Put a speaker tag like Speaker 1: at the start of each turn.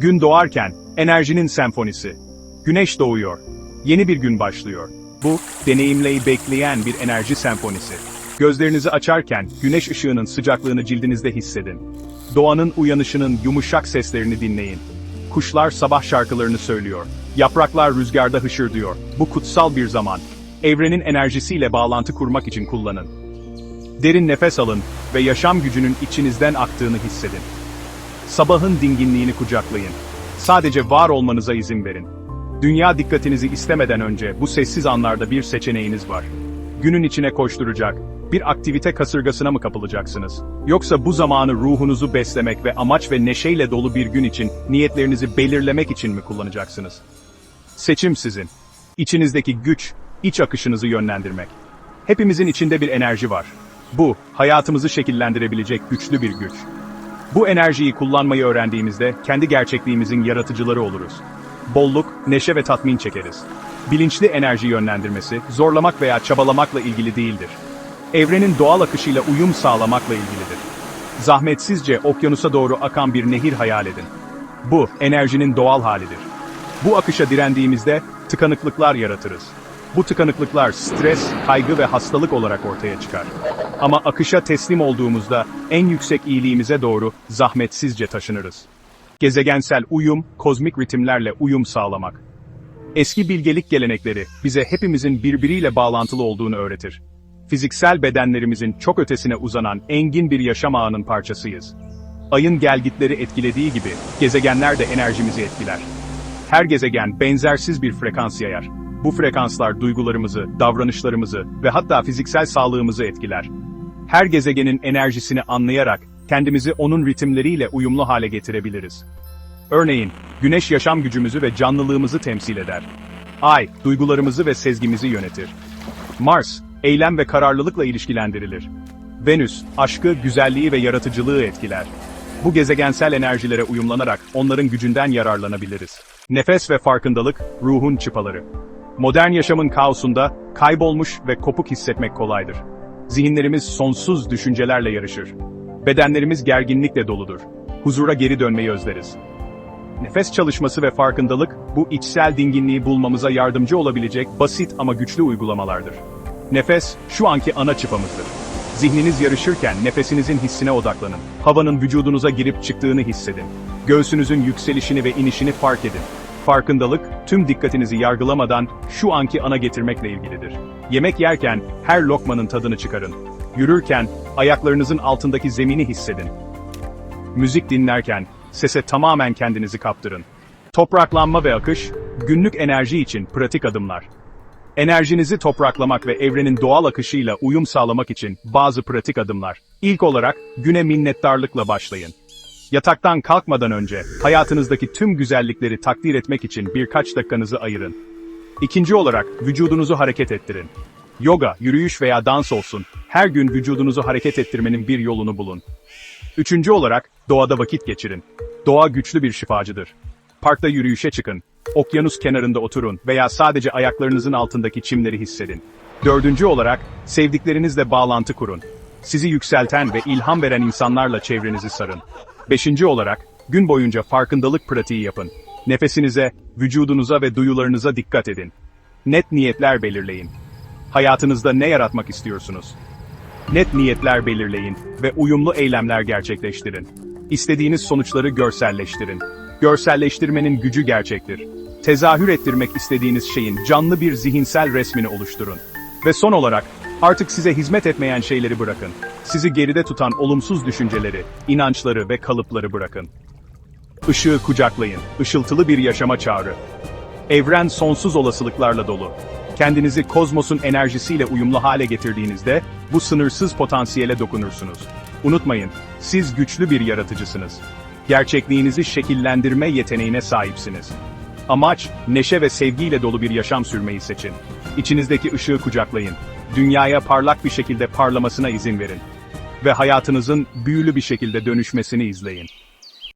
Speaker 1: Gün doğarken, enerjinin senfonisi. Güneş doğuyor. Yeni bir gün başlıyor. Bu, deneyimleyi bekleyen bir enerji senfonisi. Gözlerinizi açarken, güneş ışığının sıcaklığını cildinizde hissedin. Doğanın uyanışının yumuşak seslerini dinleyin. Kuşlar sabah şarkılarını söylüyor. Yapraklar rüzgarda hışırdıyor. Bu kutsal bir zaman. Evrenin enerjisiyle bağlantı kurmak için kullanın. Derin nefes alın ve yaşam gücünün içinizden aktığını hissedin. Sabahın dinginliğini kucaklayın. Sadece var olmanıza izin verin. Dünya dikkatinizi istemeden önce bu sessiz anlarda bir seçeneğiniz var. Günün içine koşturacak, bir aktivite kasırgasına mı kapılacaksınız? Yoksa bu zamanı ruhunuzu beslemek ve amaç ve neşeyle dolu bir gün için niyetlerinizi belirlemek için mi kullanacaksınız? Seçim sizin. İçinizdeki güç, iç akışınızı yönlendirmek. Hepimizin içinde bir enerji var. Bu, hayatımızı şekillendirebilecek güçlü bir güç. Bu enerjiyi kullanmayı öğrendiğimizde kendi gerçekliğimizin yaratıcıları oluruz. Bolluk, neşe ve tatmin çekeriz. Bilinçli enerji yönlendirmesi, zorlamak veya çabalamakla ilgili değildir. Evrenin doğal akışıyla uyum sağlamakla ilgilidir. Zahmetsizce okyanusa doğru akan bir nehir hayal edin. Bu, enerjinin doğal halidir. Bu akışa direndiğimizde tıkanıklıklar yaratırız. Bu tıkanıklıklar stres, kaygı ve hastalık olarak ortaya çıkar. Ama akışa teslim olduğumuzda en yüksek iyiliğimize doğru zahmetsizce taşınırız. Gezegensel uyum, kozmik ritimlerle uyum sağlamak. Eski bilgelik gelenekleri bize hepimizin birbiriyle bağlantılı olduğunu öğretir. Fiziksel bedenlerimizin çok ötesine uzanan engin bir yaşam ağının parçasıyız. Ayın gelgitleri etkilediği gibi gezegenler de enerjimizi etkiler. Her gezegen benzersiz bir frekans yayar. Bu frekanslar duygularımızı, davranışlarımızı ve hatta fiziksel sağlığımızı etkiler. Her gezegenin enerjisini anlayarak kendimizi onun ritimleriyle uyumlu hale getirebiliriz. Örneğin, güneş yaşam gücümüzü ve canlılığımızı temsil eder. Ay, duygularımızı ve sezgimizi yönetir. Mars, eylem ve kararlılıkla ilişkilendirilir. Venüs, aşkı, güzelliği ve yaratıcılığı etkiler. Bu gezegensel enerjilere uyumlanarak onların gücünden yararlanabiliriz. Nefes ve farkındalık, ruhun çıpaları. Modern yaşamın kaosunda, kaybolmuş ve kopuk hissetmek kolaydır. Zihinlerimiz sonsuz düşüncelerle yarışır. Bedenlerimiz gerginlikle doludur. Huzura geri dönmeyi özleriz. Nefes çalışması ve farkındalık, bu içsel dinginliği bulmamıza yardımcı olabilecek basit ama güçlü uygulamalardır. Nefes, şu anki ana çıpamızdır. Zihniniz yarışırken nefesinizin hissine odaklanın. Havanın vücudunuza girip çıktığını hissedin. Göğsünüzün yükselişini ve inişini fark edin. Farkındalık, tüm dikkatinizi yargılamadan şu anki ana getirmekle ilgilidir. Yemek yerken her lokmanın tadını çıkarın. Yürürken ayaklarınızın altındaki zemini hissedin. Müzik dinlerken sese tamamen kendinizi kaptırın. Topraklanma ve akış, günlük enerji için pratik adımlar. Enerjinizi topraklamak ve evrenin doğal akışıyla uyum sağlamak için bazı pratik adımlar. İlk olarak güne minnettarlıkla başlayın. Yataktan kalkmadan önce hayatınızdaki tüm güzellikleri takdir etmek için birkaç dakikanızı ayırın. İkinci olarak vücudunuzu hareket ettirin. Yoga, yürüyüş veya dans olsun, her gün vücudunuzu hareket ettirmenin bir yolunu bulun. Üçüncü olarak doğada vakit geçirin. Doğa güçlü bir şifacıdır. Parkta yürüyüşe çıkın, okyanus kenarında oturun veya sadece ayaklarınızın altındaki çimleri hissedin. Dördüncü olarak sevdiklerinizle bağlantı kurun. Sizi yükselten ve ilham veren insanlarla çevrenizi sarın. Beşinci olarak gün boyunca farkındalık pratiği yapın. Nefesinize, vücudunuza ve duyularınıza dikkat edin. Net niyetler belirleyin. Hayatınızda ne yaratmak istiyorsunuz? Net niyetler belirleyin ve uyumlu eylemler gerçekleştirin. İstediğiniz sonuçları görselleştirin. Görselleştirmenin gücü gerçektir. Tezahür ettirmek istediğiniz şeyin canlı bir zihinsel resmini oluşturun. Ve son olarak, artık size hizmet etmeyen şeyleri bırakın. Sizi geride tutan olumsuz düşünceleri, inançları ve kalıpları bırakın. Işığı kucaklayın, ışıltılı bir yaşama çağrı. Evren sonsuz olasılıklarla dolu. Kendinizi kozmosun enerjisiyle uyumlu hale getirdiğinizde, bu sınırsız potansiyele dokunursunuz. Unutmayın, siz güçlü bir yaratıcısınız. Gerçekliğinizi şekillendirme yeteneğine sahipsiniz. Amaç, neşe ve sevgiyle dolu bir yaşam sürmeyi seçin. İçinizdeki ışığı kucaklayın. Dünyaya parlak bir şekilde parlamasına izin verin. Ve hayatınızın büyülü bir şekilde dönüşmesini izleyin.